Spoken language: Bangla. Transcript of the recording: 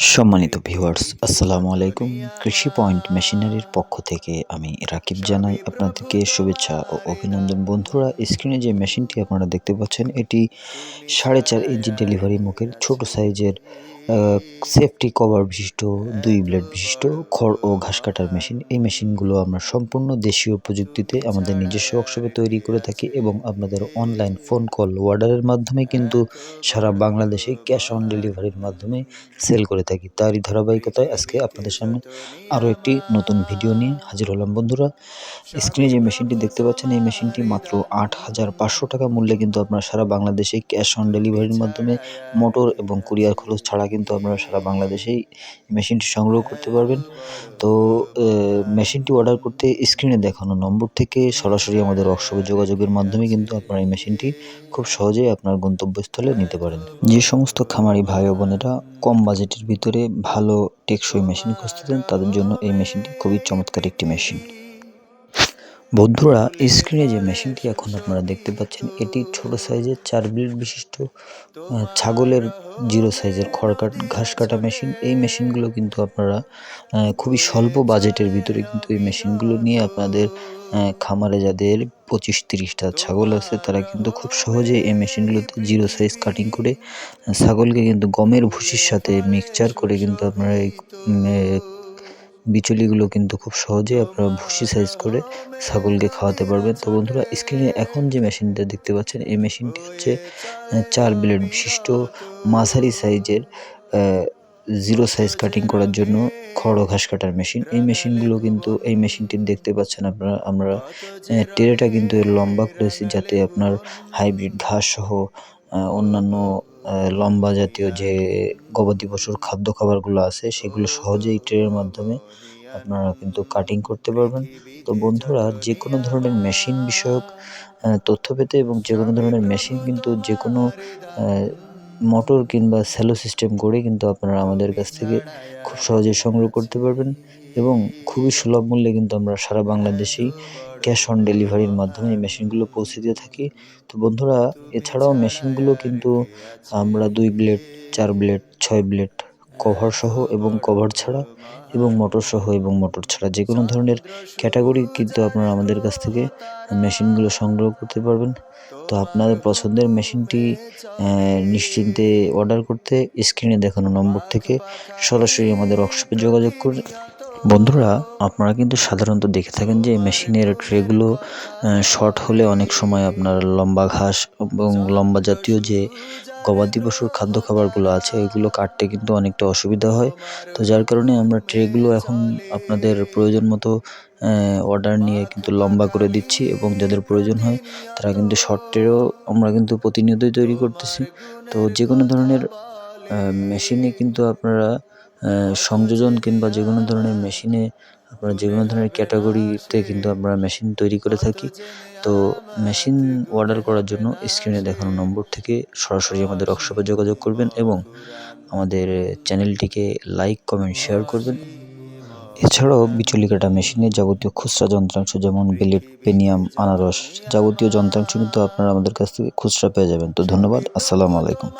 সম্মানিত ভিউয়ার্স আসসালামু আলাইকুম। কৃষি পয়েন্ট মেশিনারির পক্ষ থেকে আমি রাকিব জানাই আপনাদেরকে শুভেচ্ছা ও অভিনন্দন। বন্ধুরা স্ক্রিনে যে মেশিনটি আপনারা দেখতে পাচ্ছেন, এটি সাড়ে চার ইঞ্চি ডেলিভারি মুখের ছোট সাইজের সেফটি কভার বিশিষ্ট, দুই ব্লেড বিশিষ্ট, খড় ও ঘাস কাটার মেশিন। এই মেশিনগুলো আমরা সম্পূর্ণ দেশীয় প্রযুক্তিতে আমাদের নিজস্ব ওয়ার্কশপে তৈরি করে থাকি এবং আপনাদের অনলাইন ফোন কল অর্ডারের মাধ্যমে কিন্তু সারা বাংলাদেশে ক্যাশ অন ডেলিভারির মাধ্যমে সেল করে থাকি। তারই ধারাবাহিকতায় আজকে আপনাদের সামনে আরও একটি নতুন ভিডিও নিয়ে হাজির হলাম। বন্ধুরা স্ক্রিনে যে মেশিনটি দেখতে পাচ্ছেন, এই মেশিনটি মাত্র আট হাজার পাঁচশো টাকা মূল্যে কিন্তু আপনারা সারা বাংলাদেশে ক্যাশ অন ডেলিভারির মাধ্যমে মোটর এবং কুরিয়ার খরচ ছাড়া কিন্তু আপনারা সারা বাংলাদেশেই মেশিনটি সংগ্রহ করতে পারবেন। তো মেশিনটি অর্ডার করতে স্ক্রিনে দেখানো নম্বর থেকে সরাসরি আমাদের ওয়ার্কশপে যোগাযোগের মাধ্যমে কিন্তু আপনারা এই মেশিনটি খুব সহজেই আপনার গন্তব্যস্থলে নিতে পারেন। যে সমস্ত খামারি ভাই বোনেরা কম বাজেটের ভিতরে ভালো টেকসই মেশিন খুঁজতেছেন তাদের জন্য এই মেশিনটি খুবই চমৎকার একটি মেশিন। বন্ধুরা স্ক্রিনে যে মেশিনটি এখন আপনারা দেখতে পাচ্ছেন, এটি ছোট সাইজের চার ব্লেড বিশিষ্ট ছাগলের জিরো সাইজের খড় কাট, ঘাস কাটা মেশিন এই মেশিনগুলো কিন্তু আপনারা খুবই স্বল্প বাজেটের ভিতরে কিন্তু এই মেশিনগুলো নিয়ে আপনাদের খামারে যাদের পঁচিশ তিরিশটা ছাগল আছে, তারা কিন্তু খুব সহজে এই মেশিনগুলোতে জিরো সাইজ কাটিং করে ছাগলকে কিন্তু গমের ভুসির সাথে মিক্সচার করে কিন্তু আপনারা এই বিচুলিগুলো কিন্তু খুব সহজে আপনারা ভুসি সাইজ করে ছাগলকে খাওয়াতে পারবেন। তো বন্ধুরা স্ক্রিনে এখন যে মেশিনটা দেখতে পাচ্ছেন, এই মেশিনটি হচ্ছে চার ব্লেড বিশিষ্ট মাঝারি সাইজের জিরো সাইজ কাটিং করার জন্য খড় ঘাস কাটার মেশিন এই মেশিনগুলো কিন্তু, এই মেশিনটি দেখতে পাচ্ছেন আপনারা, আমরা টেরেটা কিন্তু এর লম্বা করেছি যাতে আপনার হাইব্রিড ঘাস সহ অন্যান্য লম্বা জাতীয় যে গবাদি পশুর খাদ্য খাবারগুলো আছে, সেগুলো সহজেই ট্রেনের মাধ্যমে আপনারা কিন্তু কাটিং করতে পারবেন। তো বন্ধুরা যে কোনো ধরনের মেশিন বিষয়ক তথ্য পেতে এবং যে কোনো ধরনের মেশিন কিন্তু যে কোনো মোটর কিংবা স্যালো সিস্টেম করে কিন্তু আপনারা আমাদের কাছ থেকে খুব সহজে সংগ্রহ করতে পারবেন এবং খুবই সুলভ মূল্যে কিন্তু আমরা সারা বাংলাদেশেই ক্যাশ অন ডেলিভারির মাধ্যমে এই মেশিনগুলো পৌঁছে দিয়ে থাকি। তো বন্ধুরা, এছাড়াও মেশিনগুলো কিন্তু আমরা দুই ব্লেড চার ব্লেড ছয় ব্লেড কভার সহ এবং কভার ছাড়া এবং মোটর সহ এবং মোটর ছাড়া যে কোনো ধরনের ক্যাটাগরি কিন্তু আপনারা আমাদের কাছ থেকে মেশিনগুলো সংগ্রহ করতে পারবেন। তো আপনাদের পছন্দের মেশিনটি নিশ্চিন্তে অর্ডার করতে স্ক্রিনে দেখানো নম্বর থেকে সরাসরি আমাদের ওয়ার্কশপে যোগাযোগ করে বন্ধুরা, আপনারা কিন্তু সাধারণত দেখে থাকেন যে মেশিনের ট্রেগুলো শর্ট হলে অনেক সময় আপনার লম্বা ঘাস এবং লম্বা জাতীয় যে গবাদি পশুর খাদ্য খাবারগুলো আছে, এগুলো কাটতে কিন্তু অনেকটা অসুবিধা হয়। তো যার কারণে আমরা ট্রেগুলো এখন আপনাদের প্রয়োজন মতো অর্ডার নিয়ে কিন্তু লম্বা করে দিচ্ছি এবং যাদের প্রয়োজন হয়, তারা কিন্তু শর্ট ট্রেও আমরা কিন্তু প্রতিনিয়তই তৈরি করতেছি। তো যে কোনো ধরনের মেশিনে কিন্তু আপনারা সংযোজন কিংবা যে কোনো ধরনের মেশিনে আপনারা যে কোনো ধরনের ক্যাটাগরিতে কিন্তু আমরা মেশিন তৈরি করে থাকি। তো মেশিন অর্ডার করার জন্য স্ক্রিনে দেখানো নম্বর থেকে সরাসরি আমাদের ওয়ার্কশপে যোগাযোগ করবেন এবং আমাদের চ্যানেলটিকে লাইক কমেন্ট শেয়ার করবেন। এছাড়াও বিচুলি কাটা মেশিনে যাবতীয় খুচরা যন্ত্রাংশ যেমন বিলেট পেনিয়াম আনারস যাবতীয় যন্ত্রাংশ কিন্তু আপনারা আমাদের কাছ থেকে খুচরা পেয়ে যাবেন। তো ধন্যবাদ, আসসালামু আলাইকুম।